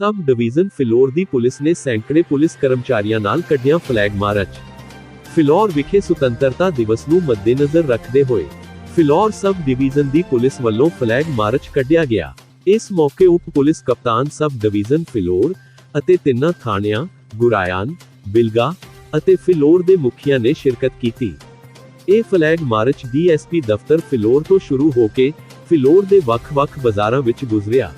ਸਬ division Phillaur ਦੀ police ਨੇ ਸੈਂਕੜੇ ਪੁਲਿਸ ਕਰਮਚਾਰੀਆਂ ਨਾਲ ਕੱਢਿਆ ਫਲੈਗ ਮਾਰਚ। ਫਿਲੌਰ ਵਿਖੇ ਸੁਤੰਤਰਤਾ ਦਿਵਸ ਨੂੰ ਮੱਦੇਨਜ਼ਰ ਰੱਖਦੇ ਹੋਏ ਫਿਲੌਰ ਸਬ ਡਿਵੀਜ਼ਨ ਦੀ ਪੁਲਿਸ ਵੱਲੋਂ ਫਲੈਗ ਮਾਰਚ ਕੱਢਿਆ ਗਿਆ। ਇਸ ਮੌਕੇ ਉਪ ਪੁਲਿਸ ਕਪਤਾਨ ਸਬ ਡਿਵੀਜ਼ਨ ਫਿਲੌਰ ਅਤੇ ਤਿੰਨਾਂ ਥਾਣਿਆਂ, ਗੁਰਾਇਆਨ, ਬਿਲਗਾ ਅਤੇ ਫਿਲੌਰ ਦੇ ਮੁਖੀਆਂ ਨੇ ਸ਼ਿਰਕਤ ਕੀਤੀ। ਇਹ ਫਲੈਗ ਮਾਰਚ ਡੀਐਸਪੀ ਦਫ਼ਤਰ ਫਿਲੌਰ ਤੋਂ ਸ਼ੁਰੂ ਹੋ ਕੇ ਫਿਲੌਰ ਦੇ ਵੱਖ-ਵੱਖ ਬਾਜ਼ਾਰਾਂ ਵਿੱਚ ਗੁਜ਼ਰਿਆ।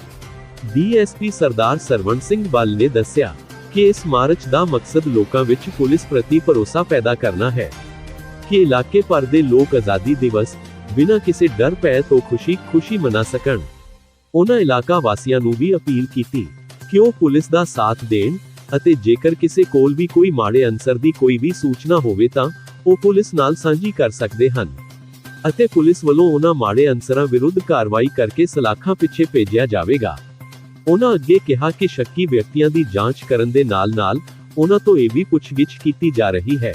ਡੀਐਸਪੀ ਸਰਦਾਰ ਸਰਵਣ ਸਿੰਘ ਬੱਲ ਨੇ ਦੱਸਿਆ ਕਿ ਇਸ ਮਾਰਚ ਦਾ ਮਕਸਦ ਲੋਕਾਂ ਵਿੱਚ ਪੁਲਿਸ ਪ੍ਰਤੀ ਭਰੋਸਾ ਪੈਦਾ ਕਰਨਾ ਹੈ ਕਿ ਇਲਾਕੇ ਭਰ ਦੇ ਲੋਕ ਆਜ਼ਾਦੀ ਦਿਵਸ ਬਿਨਾਂ ਕਿਸੇ ਡਰ ਭੈ ਤੋਂ ਖੁਸ਼ੀ-ਖੁਸ਼ੀ ਮਨਾ ਸਕਣ। ਉਹਨਾਂ ਇਲਾਕਾ ਵਾਸੀਆਂ ਨੂੰ ਵੀ ਅਪੀਲ ਕੀਤੀ ਕਿ ਉਹ ਪੁਲਿਸ ਦਾ ਸਾਥ ਦੇਣ ਅਤੇ ਜੇਕਰ ਕਿਸੇ ਕੋਲ ਵੀ ਕੋਈ ਮਾੜੇ ਅਨਸਰ ਦੀ ਕੋਈ ਵੀ ਸੂਚਨਾ ਹੋਵੇ ਤਾਂ ਉਹ ਪੁਲਿਸ ਨਾਲ ਸਾਂਝੀ ਕਰ ਸਕਦੇ ਹਨ ਅਤੇ ਪੁਲਿਸ ਵੱਲੋਂ ਉਹਨਾਂ ਮਾੜੇ ਅਨਸਰਾਂ ਵਿਰੁੱਧ ਕਾਰਵਾਈ ਕਰਕੇ ਸਲਾਖਾਂ ਪਿੱਛੇ ਭੇਜਿਆ ਜਾਵੇਗਾ। ਉਹਨਾਂ ਅੱਗੇ ਕਿਹਾ ਕਿ ਸ਼ੱਕੀ ਵਿਅਕਤੀਆਂ ਦੀ ਜਾਂਚ ਕਰਨ ਦੇ ਨਾਲ-ਨਾਲ ਉਹਨਾਂ ਤੋਂ ਇਹ ਵੀ ਪੁੱਛਗਿੱਛ ਕੀਤੀ ਜਾ ਰਹੀ ਹੈ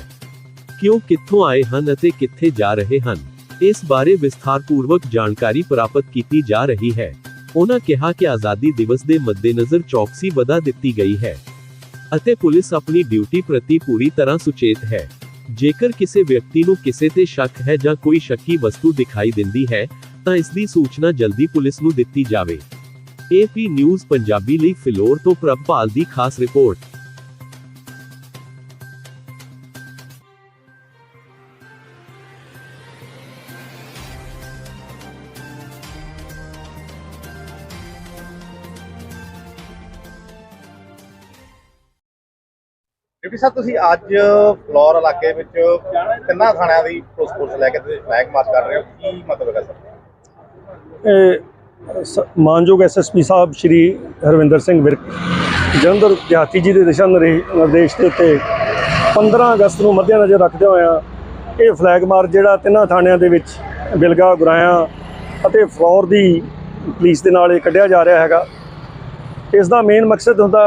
ਕਿ ਉਹ ਕਿੱਥੋਂ ਆਏ ਹਨ ਅਤੇ ਕਿੱਥੇ ਜਾ ਰਹੇ ਹਨ। ਇਸ ਬਾਰੇ ਵਿਸਥਾਰਪੂਰਵਕ ਜਾਣਕਾਰੀ ਪ੍ਰਾਪਤ ਕੀਤੀ ਜਾ ਰਹੀ ਹੈ। ਉਹਨਾਂ ਕਿਹਾ ਕਿ ਆਜ਼ਾਦੀ ਦਿਵਸ ਦੇ ਮੱਦੇਨਜ਼ਰ ਚੌਕਸੀ ਵਧਾ ਦਿੱਤੀ ਗਈ ਹੈ ਅਤੇ ਪੁਲਿਸ ਆਪਣੀ ਡਿਊਟੀ ਪ੍ਰਤੀ ਪੂਰੀ ਤਰ੍ਹਾਂ ਸੁਚੇਤ ਹੈ। ਜੇਕਰ ਕਿਸੇ ਵਿਅਕਤੀ ਨੂੰ ਕਿਸੇ ਤੇ ਸ਼ੱਕ ਹੈ ਜਾਂ ਕੋਈ ਸ਼ੱਕੀ ਵਸਤੂ ਦਿਖਾਈ ਦਿੰਦੀ ਹੈ, ਤਾਂ ਇਸ ਦੀ ਸੂਚਨਾ ਜਲਦੀ ਪੁਲਿਸ ਨੂੰ ਦਿੱਤੀ ਜਾਵੇ। ਏਪੀ ਨਿਊਜ਼ ਪੰਜਾਬੀ ਲਈ ਫਿਲੌਰ ਤੋਂ ਪ੍ਰਭਪਾਲ ਦੀ ਖਾਸ ਰਿਪੋਰਟ। ਡਿਪਟੀ ਸਾਹਿਬ ਤੁਸੀਂ ਅੱਜ ਫਲੋਰ ਇਲਾਕੇ ਵਿੱਚ ਤਿੰਨਾਂ ਥਾਣਿਆਂ ਦੀ ਪੁਲਿਸ ਫੋਰਸ ਲੈ ਕੇ ਤੁਸੀਂ ਫਲੈਗ ਮਾਰਚ ਕਰ ਰਹੇ ਹੋ? ਕੀ ਮਤਲਬ ਹੈ ਸਰ? ਮਾਨਯੋਗ ਐਸਐਸਪੀ ਸਾਹਿਬ ਸ਼੍ਰੀ ਹਰਵਿੰਦਰ ਸਿੰਘ ਵਿਰਕ, ਜਲੰਧਰ ਦਿਹਾਤੀ ਜੀ ਦੇ ਦਿਸ਼ਾ ਨਿਰੇ- ਨਿਰਦੇਸ਼ ਦੇ ਉੱਤੇ 15 ਅਗਸਤ ਨੂੰ ਮੱਦੇਨਜ਼ਰ ਰੱਖਦੇ ਹੋਇਆ ਇਹ ਫਲੈਗ ਮਾਰਚ ਜਿਹੜਾ ਤਿੰਨਾਂ ਥਾਣਿਆਂ ਦੇ ਵਿੱਚ ਬਿਲਗਾ ਗੁਰਾਇਆ ਅਤੇ ਫਲੌਰ ਦੀ ਪੁਲਿਸ ਦੇ ਨਾਲ ਇਹ ਕੱਢਿਆ ਜਾ ਰਿਹਾ ਹੈਗਾ। ਇਸ ਦਾ ਮੇਨ ਮਕਸਦ ਹੁੰਦਾ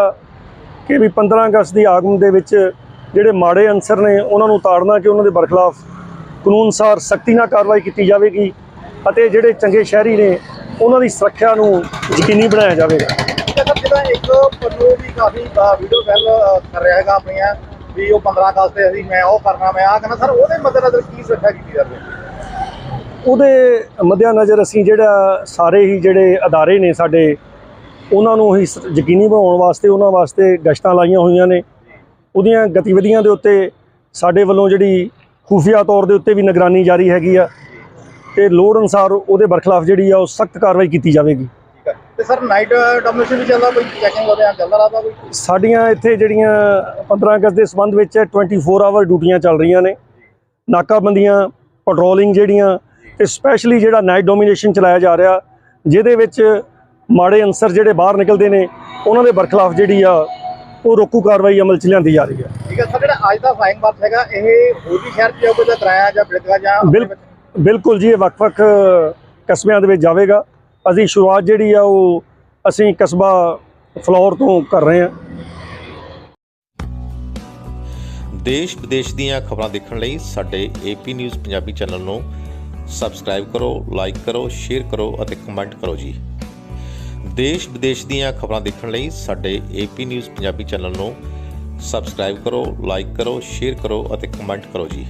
ਕਿ ਵੀ 15 ਅਗਸਤ ਦੀ ਆਗਮਨ ਦੇ ਵਿੱਚ ਜਿਹੜੇ ਮਾੜੇ ਅਨਸਰ ਨੇ ਉਹਨਾਂ ਨੂੰ ਤਾੜਨਾ ਕਿ ਉਹਨਾਂ ਦੇ ਬਰਖਲਾਫ ਕਾਨੂੰਨਸਾਰ ਸਖਤੀ ਨਾਲ ਕਾਰਵਾਈ ਕੀਤੀ ਜਾਵੇਗੀ ਅਤੇ ਜਿਹੜੇ ਚੰਗੇ ਸ਼ਹਿਰੀ ਨੇ ਉਹਨਾਂ ਦੀ ਸੁਰੱਖਿਆ ਨੂੰ ਯਕੀਨੀ ਬਣਾਇਆ ਜਾਵੇਗਾ। ਜਿਹੜਾ ਇੱਕ ਪੱਲੂ ਵੀ ਕਾਫੀ ਵੀਡੀਓ ਵਾਇਰਲ ਕਰ ਰਿਹਾ ਹੈਗਾ ਆਪਣੀਆਂ ਵੀ ਉਹ 15 ਅਗਸਤ ਤੇ ਅਸੀਂ ਮੈਂ ਉਹ ਕਰਨਾ ਮੈਂ ਆ ਕਰਨਾ। ਸਰ ਉਹਦੇ ਮੱਦੇਨਜ਼ਰ ਕੀ ਸੁਰੱਖਿਆ ਕੀਤੀ ਜਾ ਰਹੀ ਹੈ? ਉਹਦੇ ਮੱਦੇਨਜ਼ਰ ਅਸੀਂ ਜਿਹੜਾ ਸਾਰੇ ਹੀ ਜਿਹੜੇ ਅਦਾਰੇ ਨੇ ਸਾਡੇ ਉਹਨਾਂ ਨੂੰ ਹੀ ਯਕੀਨੀ ਬਣਾਉਣ ਵਾਸਤੇ ਉਹਨਾਂ ਵਾਸਤੇ ਗਸ਼ਤਾਂ ਲਾਈਆਂ ਹੋਈਆਂ ਨੇ। ਉਹਦੀਆਂ ਗਤੀਵਿਧੀਆਂ ਦੇ ਉੱਤੇ ਸਾਡੇ ਵੱਲੋਂ ਜਿਹੜੀ ਖੂਫੀਆ ਤੌਰ ਦੇ ਉੱਤੇ ਵੀ ਨਿਗਰਾਨੀ ਜਾਰੀ ਹੈਗੀ ਆ। ਤੇ ਲੋੜ ਅਨੁਸਾਰ ਉਹਦੇ ਬਰਖਲਾਫ ਜਿਹੜੀ ਆ ਉਹ ਸਖਤ ਕਾਰਵਾਈ ਕੀਤੀ ਜਾਵੇਗੀ। ਠੀਕ ਹੈ ਤੇ ਸਰ ਨਾਈਟ ਡੋਮਿਨੇਸ਼ਨ ਵੀ ਚੱਲਦਾ ਕੋਈ ਚੈਕਿੰਗ ਉਹਦੇ ਆ ਚੱਲਦਾ ਰਹਦਾ ਕੋਈ? ਸਾਡੀਆਂ ਇੱਥੇ ਜਿਹੜੀਆਂ 15 ਅਗਸਤ ਦੇ ਸੰਬੰਧ ਵਿੱਚ 24 ਆਵਰ ਡਿਊਟੀਆਂ ਚੱਲ ਰਹੀਆਂ ਨੇ। ਨਾਕਾਬੰਦੀਆਂ ਪੈਟਰੋਲਿੰਗ ਜਿਹੜੀਆਂ ਤੇ ਸਪੈਸ਼ਲੀ ਜਿਹੜਾ ਨਾਈਟ ਡੋਮੀਨੇਸ਼ਨ ਚਲਾਇਆ ਜਾ ਰਿਹਾ ਜਿਹਦੇ ਵਿੱਚ ਮਾੜੇ ਅਨਸਰ ਜਿਹੜੇ ਬਾਹਰ ਨਿਕਲਦੇ ਨੇ ਉਹਨਾਂ ਦੇ ਬਰਖਲਾਫ ਜਿਹੜੀ ਆ ਉਹ ਰੋਕੂ ਕਾਰਵਾਈ ਅਮਲ ਚ ਲਿਆਂਦੀ ਜਾ ਰਹੀ ਹੈ। ਠੀਕ ਹੈ ਸਰ ਜਿਹੜਾ ਅੱਜ ਦਾ ਫਲਾਈਂਗ ਮਾਰਚ ਹੈਗਾ ਇਹ ਵੀ ਸ਼ਹਿਰ ਚ ਜਾਊਗਾ ਜਾਂ ਕਰਾਇਆ ਜਾਂ ਬਿਲਕਾ ਜਾਂ ਆਪਣੇ ਬਿਲ- ਵਿੱਚ? ਬਿਲਕੁਲ ਜੀ, ਇਹ ਵੱਖ-ਵੱਖ ਕਸਬਿਆਂ ਦੇ ਵਿੱਚ ਜਾਵੇਗਾ। ਅਸੀਂ ਸ਼ੁਰੂਆਤ ਜਿਹੜੀ ਆ, ਉਹ ਅਸੀਂ ਕਸਬਾ ਫਲੋਰ ਤੋਂ ਕਰ ਰਹੇ ਹਾਂ। ਦੇਸ਼ ਵਿਦੇਸ਼ ਦੀਆਂ ਖਬਰਾਂ ਦੇਖਣ ਲਈ ਸਾਡੇ ਏਪੀ ਨਿਊਜ਼ ਪੰਜਾਬੀ ਚੈਨਲ ਨੂੰ ਸਬਸਕ੍ਰਾਈਬ ਕਰੋ, ਲਾਈਕ ਕਰੋ, ਸ਼ੇਅਰ ਕਰੋ ਅਤੇ ਕਮੈਂਟ ਕਰੋ ਜੀ। ਦੇਸ਼ ਵਿਦੇਸ਼ ਦੀਆਂ ਖਬਰਾਂ ਦੇਖਣ ਲਈ ਸਾਡੇ ਏਪੀ ਨਿਊਜ਼ ਪੰਜਾਬੀ ਚੈਨਲ ਨੂੰ ਸਬਸਕ੍ਰਾਈਬ ਕਰੋ, ਲਾਈਕ ਕਰੋ, ਸ਼ੇਅਰ ਕਰੋ ਅਤੇ ਕਮੈਂਟ ਕਰੋ ਜੀ।